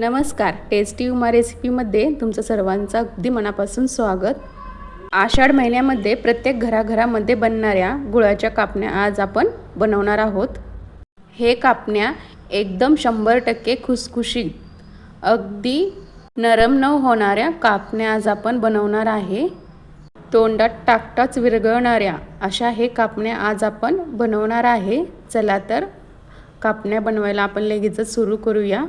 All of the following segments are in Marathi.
नमस्कार. टेस्टी उमा रेसिपीमध्ये तुमचं सर्वांचं अगदी मनापासून स्वागत. आषाढ महिन्यामध्ये प्रत्येक घराघरामध्ये बनणाऱ्या गुळाच्या कापण्या आज आपण बनवणार आहोत. हे कापण्या एकदम शंभर टक्के खुसखुशी अगदी नरम न होणाऱ्या कापण्या आज आपण बनवणार आहे. तोंडात टाकटाच विरघळणाऱ्या अशा हे कापण्या आज आपण बनवणार आहे. चला तर कापण्या बनवायला आपण लगेचच सुरू करूया.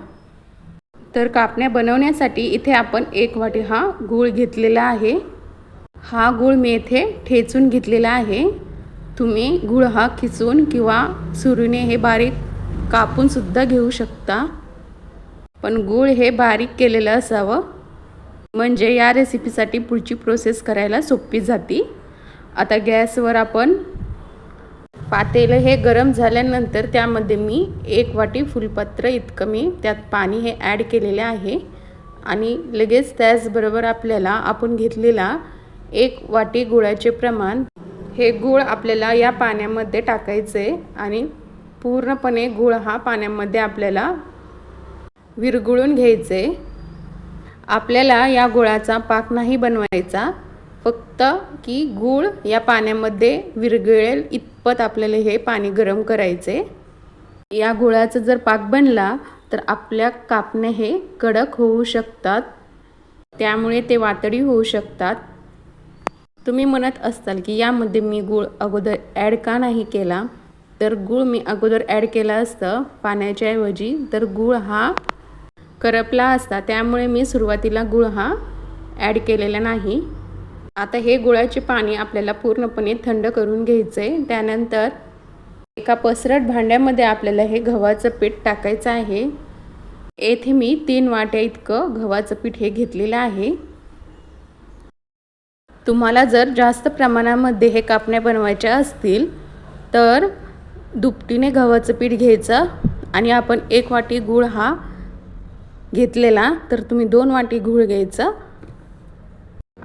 तर कापण्या बनवण्यासाठी इथे आपण एक वाटी हा गूळ घेतलेला आहे. हा गूळ मी इथे ठेचून घेतलेला आहे. तुम्ही गूळ हा खिचून किंवा सुरीने हे बारीक कापूनसुद्धा घेऊ शकता. पण गूळ हे बारीक केलेलं असावं. म्हणजे या रेसिपीसाठी पुढची प्रोसेस करायला सोपी जाती. आता गॅसवर आपण पातेलं हे गरम झाल्यानंतर त्यामध्ये मी एक वाटी फुलपात्र इतकं मी त्यात पाणी हे ॲड केलेले आहे. आणि लगेच त्याचबरोबर आपल्याला आपण घेतलेला एक वाटी गुळाचे प्रमाण हे गूळ आपल्याला या पाण्यामध्ये टाकायचे आणि पूर्णपणे गूळ हा पाण्यामध्ये आपल्याला विरगुळून घ्यायचे आपल्याला या गुळाचा पाक नाही बनवायचा फक्त की गूळ या पाण्यामध्ये विरगळेल इत पत आपल्याला हे पाणी गरम करायचे. या गुळाचा जर पाक बनला तर आपल्या कापणे हे कडक होऊ शकतात. त्यामुळे ते वातडी होऊ शकतात. तुम्ही म्हणत असताल की यामध्ये मी गूळ अगोदर ॲड का नाही केला? तर गूळ मी अगोदर ॲड केला असतं पाण्याच्या ऐवजी. तर गूळ हा करपला असता त्यामुळे मी सुरुवातीला गूळ हा ॲड केलेला नाही. आता हे गुळाचे पाणी आपल्याला पूर्णपणे थंड करून घ्यायचं आहे त्यानंतर एका पसरट भांड्यामध्ये आपल्याला हे गव्हाचं पीठ टाकायचं आहे. येथे मी तीन वाट्या इतकं गव्हाचं पीठ हे घेतलेलं आहे. तुम्हाला जर जास्त प्रमाणामध्ये हे कापण्या बनवायच्या असतील तर दुपटीने गव्हाचं पीठ घ्यायचं आणि आपण एक वाटी गूळ हा घेतलेला तर तुम्ही दोन वाटी गूळ घ्यायचं.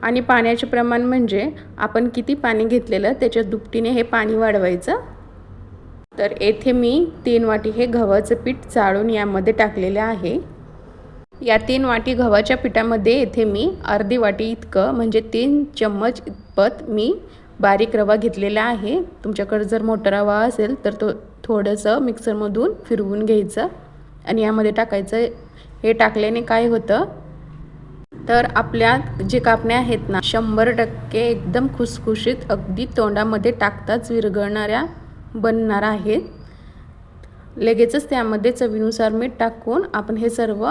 आणि पाण्याचे प्रमाण म्हणजे आपण किती पाणी घेतलेलं त्याच्या दुपटीने हे पाणी वाढवायचं. तर येथे मी तीन वाटी हे गव्हाचं पीठ चाळून यामध्ये टाकलेले आहे. या तीन वाटी गव्हाच्या पिठामध्ये येथे मी अर्धी वाटी इतकं म्हणजे तीन चम्मच इतपत मी बारीक रवा घेतलेला आहे. तुमच्याकडे जर मोठा रवा असेल तर तो थोडंसं मिक्सरमधून फिरवून घ्यायचं आणि यामध्ये टाकायचं. हे टाकल्याने काय होतं? तर आपल्या जे कापण्या आहेत ना शंभर टक्के एकदम खुसखुशीत अगदी तोंडामध्ये टाकताच विरघळणाऱ्या बनणार आहेत. लगेचच त्यामध्ये चवीनुसार मीठ टाकून आपण हे सर्व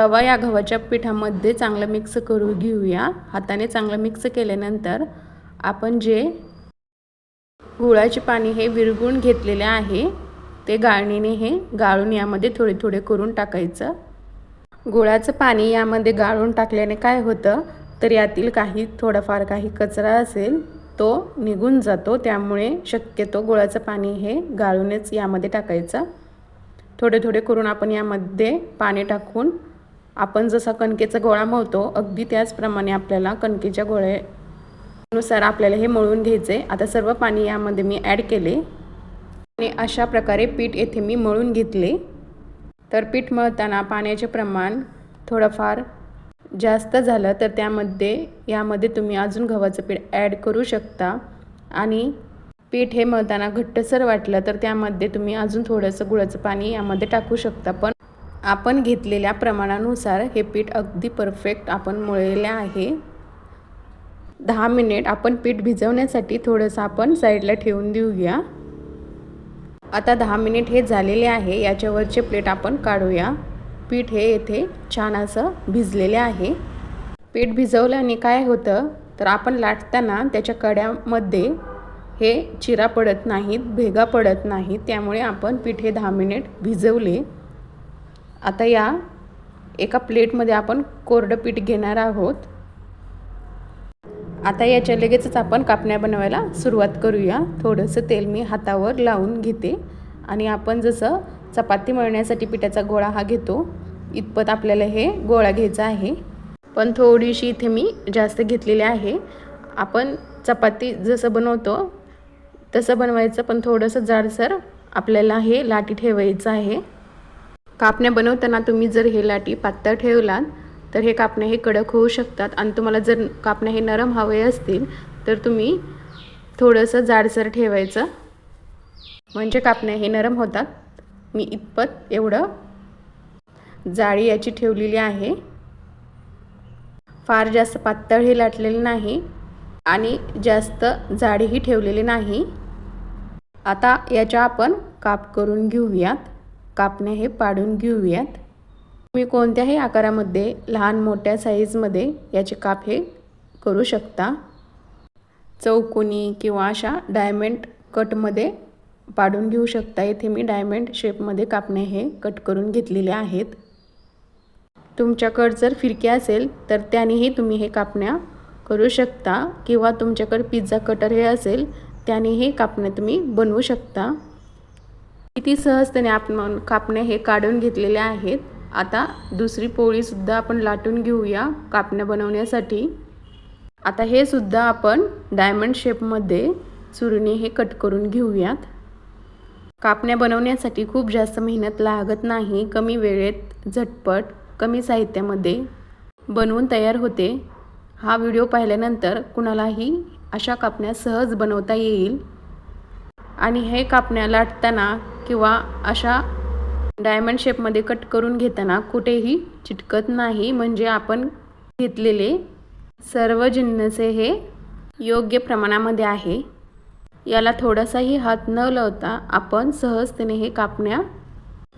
रवा या गव्हाच्या पिठामध्ये चांगलं मिक्स करून घेऊया. हाताने चांगलं मिक्स केल्यानंतर आपण जे गुळाचे पाणी हे विरघळून घेतलेले आहे ते गाळणीने हे गाळून यामध्ये थोडे थोडे करून टाकायचं. गुळाचं पाणी यामध्ये गाळून टाकल्याने काय होतं? तर यातील काही थोडाफार काही कचरा असेल तो निघून जातो. त्यामुळे शक्यतो गुळाचं पाणी हे गाळूनच यामध्ये टाकायचं. थोडे थोडे करून आपण यामध्ये पाणी टाकून आपण जसा कणकेचा गोळा मळतो अगदी त्याचप्रमाणे आपल्याला कणकेच्या गोळ्यानुसार आपल्याला हे मळून घ्यायचे आता सर्व पाणी यामध्ये मी ॲड केले. आणि अशा प्रकारे पीठ येथे मी मळून घेतले. तर पीठ मळताना पाण्याचे प्रमाण थोडंफार जास्त झालं तर त्यामध्ये यामध्ये तुम्ही अजून गव्हाचं पीठ ॲड करू शकता. आणि पीठ हे मळताना घट्टसर वाटलं तर त्यामध्ये तुम्ही अजून थोडंसं गुळाचं पाणी यामध्ये टाकू शकता. पण आपण घेतलेल्या प्रमाणानुसार हे पीठ अगदी परफेक्ट आपण मळलेले आहे. दहा मिनिट आपण पीठ भिजवण्यासाठी थोडंसं आपण साईडला ठेवून देऊया. आता दहा मिनिट हे झालेले आहे. याच्यावरचे प्लेट आपण काढूया. पीठ हे येथे छान असं भिजलेले आहे. पीठ भिजवल्याने काय होतं? तर आपण लाटताना त्याच्या कड्यामध्ये हे चिरा पडत नाहीत भेगा पडत नाहीत. त्यामुळे आपण पीठ हे दहा मिनिट भिजवले. आता या एका प्लेटमध्ये आपण कोरडं पीठ घेणार आहोत. आता याच्या लगेचच आपण कापण्या बनवायला सुरुवात करूया. थोडंसं तेल मी हातावर लावून घेते. आणि आपण जसं चपाती मळण्यासाठी पिठाचा गोळा हा घेतो इतपत आपल्याला हे गोळा घ्यायचा आहे. पण थोडीशी इथे मी जास्त घेतलेली आहे. आपण चपाती जसं बनवतो तसं बनवायचं पण थोडंसं जाडसर आपल्याला हे लाटी ठेवायचं आहे. कापण्या बनवताना तुम्ही जर हे लाटी पातळ ठेवलात तर हे कापणे हे कडक होऊ शकतात. आणि तुम्हाला जर कापणे हे नरम हवे असतील तर तुम्ही थोडंसं जाडसर ठेवायचं. म्हणजे कापणे हे नरम होतात. मी इतपत एवढं जाळी याची ठेवलेली आहे. फार जास्त पातळ हे लाटलेले नाही आणि जास्त जाडीही ठेवलेली नाही. आता याच्या आपण काप करून घेऊयात. कापणे हे पाडून घेऊयात. तुम्ही कोणत्याही आकारामध्ये लहान मोठ्या साईजमध्ये याचे काप हे करू शकता. चौकोनी किंवा अशा डायमंड कटमध्ये पाडून घेऊ शकता. इथे मी डायमंड शेपमध्ये कापणे हे कट करून घेतलेले आहेत. तुमच्याकडं जर फिरके असेल तर त्यानेही तुम्ही हे कापण्या करू शकता. किंवा तुमच्याकडे पिझ्झा कटर हे असेल त्यानेही कापण्या तुम्ही बनवू शकता. किती सहजतेने आपण कापण्या हे काढून घेतलेले आहेत. आता दुसरी पोळीसुद्धा आपण लाटून घेऊया कापण्या बनवण्यासाठी. आता हे सुद्धा आपण डायमंड शेपमध्ये सुरीने हे कट करून घेऊयात. कापण्या बनवण्यासाठी खूप जास्त मेहनत लागत नाही कमी वेळेत झटपट कमी साहित्यामध्ये बनवून तयार होते. हा व्हिडिओ पाहिल्यानंतर कुणालाही अशा कापण्या सहज बनवता येईल. आणि हे कापण्या लाटताना किंवा अशा डायमंड शेपमध्ये कट करून घेताना कुठेही चिटकत नाही. म्हणजे आपण घेतलेले सर्व जिन्नसे हे योग्य प्रमाणामध्ये आहे. याला थोडासाही हात न लावता आपण सहजतेने हे कापण्या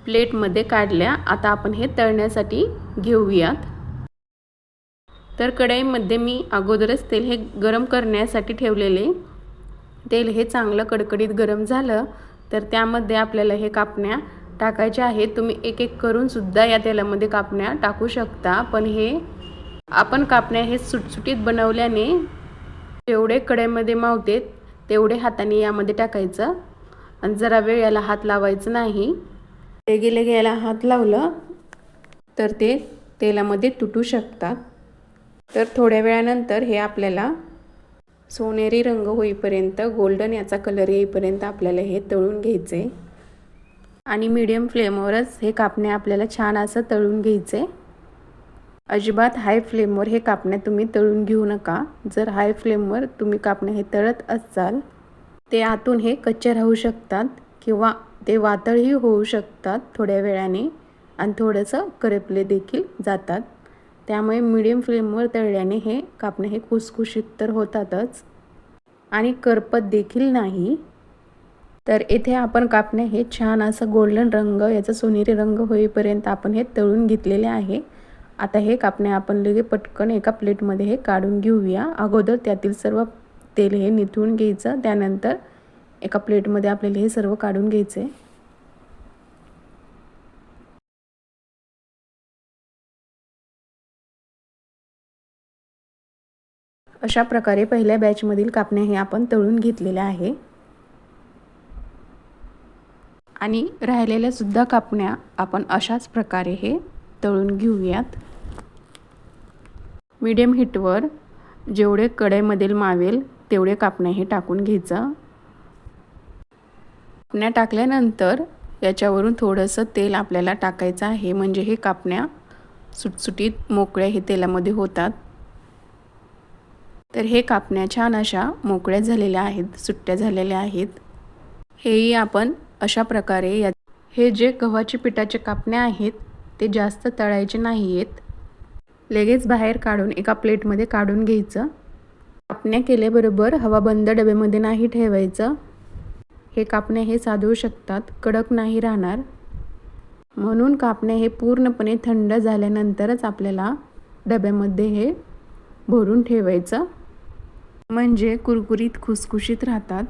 प्लेटमध्ये काढल्या. आता आपण हे तळण्यासाठी घेऊयात. तर कढईमध्ये मी अगोदरच तेल हे गरम करण्यासाठी ठेवलेले. तेल हे चांगलं कडकडीत गरम झालं तर त्यामध्ये आपल्याला हे कापण्या टाकायचे आहेत. तुम्ही एक एक करून सुद्धा या तेलामध्ये कापण्या टाकू शकता. पण हे आपण कापण्या हे सुटसुटीत बनवल्याने जेवढे कड्यामध्ये मावते तेवढे हाताने यामध्ये टाकायचं. आणि जरा वेळ याला हात लावायचं नाही. ते गेले याला हात लावलं तर ते तेलामध्ये तुटू शकतात. तर थोड्या वेळानंतर हे आपल्याला सोनेरी रंग होईपर्यंत गोल्डन याचा कलर येईपर्यंत आपल्याला हे तळून घ्यायचे. आणि मीडियम फ्लेमवरच हे कापणे आपल्याला छान असं तळून घ्यायचे. अजिबात हाय फ्लेमवर हे कापणे तुम्ही तळून घेऊ नका. जर हाय फ्लेमवर तुम्ही कापणे हे तळत असाल ते आतून हे कच्चे राहू शकतात किंवा ते वातळही होऊ शकतात थोड्या वेळाने आणि थोडंसं करपले देखील जातात. त्यामुळे मिडियम फ्लेमवर तळल्याने हे कापणे हे खुसखुशीत तर होतातच. आणि करपत देखील नाही. तर येथे आपण कापणे हे छान असं गोल्डन रंग याचा सोनेरी रंग होईपर्यंत आपण हे तळून घेतलेले आहे. आता हे कापणे आपण लगे पटकन एका प्लेटमध्ये हे काढून घेऊया. अगोदर त्यातील सर्व तेल हे निथळून घ्यायचं. त्यानंतर एका प्लेटमध्ये आपल्याला हे सर्व काढून घ्यायचे. अशा प्रकारे पहिल्या बॅचमधील कापण्या हे आपण तळून घेतलेल्या आहे. आणि राहिलेल्यासुद्धा कापण्या आपण अशाच प्रकारे हे तळून घेऊयात. मीडियम हीटवर जेवढे कढईमधील मावेल तेवढे कापण्या हे टाकून घ्यायचं. कापण्या टाकल्यानंतर याच्यावरून थोडंसं तेल आपल्याला टाकायचं आहे म्हणजे हे कापण्या सुटसुटीत मोकळ्या हे तेलामध्ये होतात. तर हे कापण्या छान अशा मोकळ्या झालेल्या आहेत सुट्ट्या झालेल्या आहेत. हेही आपण अशा प्रकारे या हे जे गव्हाचे पिठाचे कापण्या आहेत ते जास्त तळायचे नाही आहेत लगेच बाहेर काढून एका प्लेटमध्ये काढून घ्यायचं. कापण्या केल्याबरोबर हवा बंद डब्यामध्ये नाही ठेवायचं. हे कापणे हे साधवू शकतात कडक नाही राहणार. म्हणून कापणे हे पूर्णपणे थंड झाल्यानंतरच आपल्याला डब्यामध्ये हे भरून ठेवायचं. म्हणजे कुरकुरीत खुसखुशीत राहतात.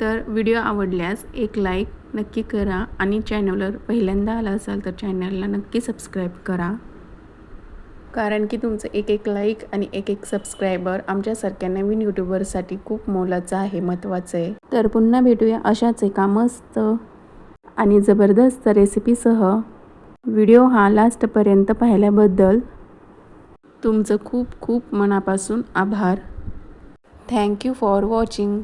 तर व्हिडिओ आवडल्यास एक लाईक नक्की करा आणि चॅनलवर पहिल्यांदा आला असाल तर चॅनलला नक्की सबस्क्राईब करा. कारण की तुमचं एक एक लाईक आणि एक एक सबस्क्रायबर आमच्यासारख्या नवीन यूट्यूबरसाठी खूप मोलाचं आहे महत्त्वाचं आहे. तर पुन्हा भेटूया अशाच एका मस्त आणि जबरदस्त रेसिपीसह व्हिडिओ हा लास्टपर्यंत पाहिल्याबद्दल तुमचं खूप खूप मनापासून आभार. Thank you for watching